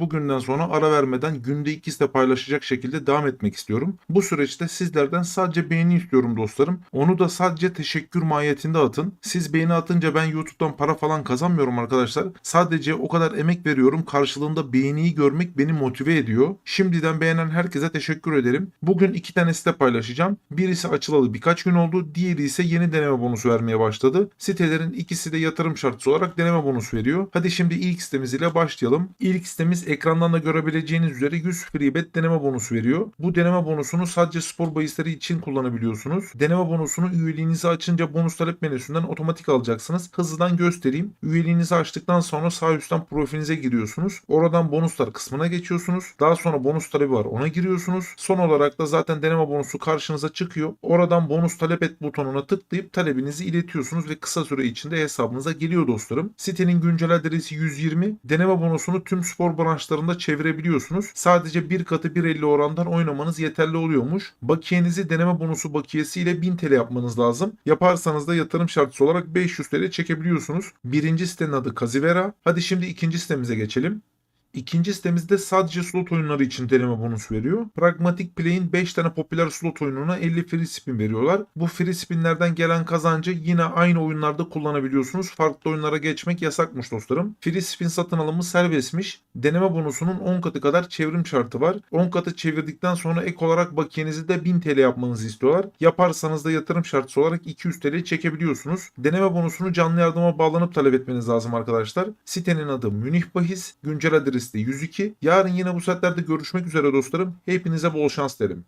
Bugünden sonra ara vermeden günde iki site paylaşacak şekilde devam etmek istiyorum. Bu süreçte sizlerden sadece beğeni istiyorum dostlarım. Onu da sadece teşekkür mahiyetinde atın. Siz beğeni atınca ben YouTube'dan para falan kazanmıyorum arkadaşlar. Sadece o kadar emek veriyorum. Karşılığında beğeniyi görmek beni motive ediyor. Şimdiden beğenen herkese teşekkür ederim. Bugün iki tane site paylaşacağım. Birisi açılalı birkaç gün oldu. Diğeri ise yeni deneme bonusu vermeye başladı. Sitelerin ikisi de yatırım şartısı olarak deneme bonusu veriyor. Hadi şimdi ilk sitemiz ile başlayalım. İlk sitemiz ekrandan da görebileceğiniz üzere 100 free bet deneme bonusu veriyor. Bu deneme bonusunu sadece spor bahisleri için kullanabiliyorsunuz. Deneme bonusunu üyeliğinizi açınca bonus talep menüsünden otomatik alacaksınız. Hızlıdan göstereyim. Üyeliğinizi açtıktan sonra sağ üstten profilinize giriyorsunuz. Oradan bonuslar kısmına geçiyorsunuz. Daha sonra bonus talebi var ona giriyorsunuz. Son olarak da zaten deneme bonusu karşınıza çıkıyor. Oradan bonus talep et butonuna tıklayıp talebinizi iletiyorsunuz ve kısa süre içinde hesabınıza geliyor dostlarım. Sitenin güncel adresi 120. Deneme bonusunu tüm spor branşlarında çevirebiliyorsunuz. Sadece bir katı 1.50 orandan oynamanız yeterli oluyormuş. Bakiyenizi deneme bonusu bakiyesi ile 1000 TL yapmanız lazım. Yaparsanız da yatırım şartısı olarak 500 TL çekebiliyorsunuz. Birinci sitenin adı Kazivera. Hadi şimdi ikinci sitemize geçelim. İkinci sitemizde sadece slot oyunları için deneme bonusu veriyor. Pragmatic Play'in 5 tane popüler slot oyununa 50 free spin veriyorlar. Bu free spinlerden gelen kazancı yine aynı oyunlarda kullanabiliyorsunuz. Farklı oyunlara geçmek yasakmış dostlarım. Free spin satın alımı serbestmiş. Deneme bonusunun 10 katı kadar çevrim şartı var. 10 katı çevirdikten sonra ek olarak bakiyenizi de 1000 TL yapmanızı istiyorlar. Yaparsanız da yatırım şartısı olarak 200 TL çekebiliyorsunuz. Deneme bonusunu canlı yardıma bağlanıp talep etmeniz lazım arkadaşlar. Sitenin adı Münih Bahis. Güncel adresi de 102. Yarın yine bu saatlerde görüşmek üzere dostlarım. Hepinize bol şans derim.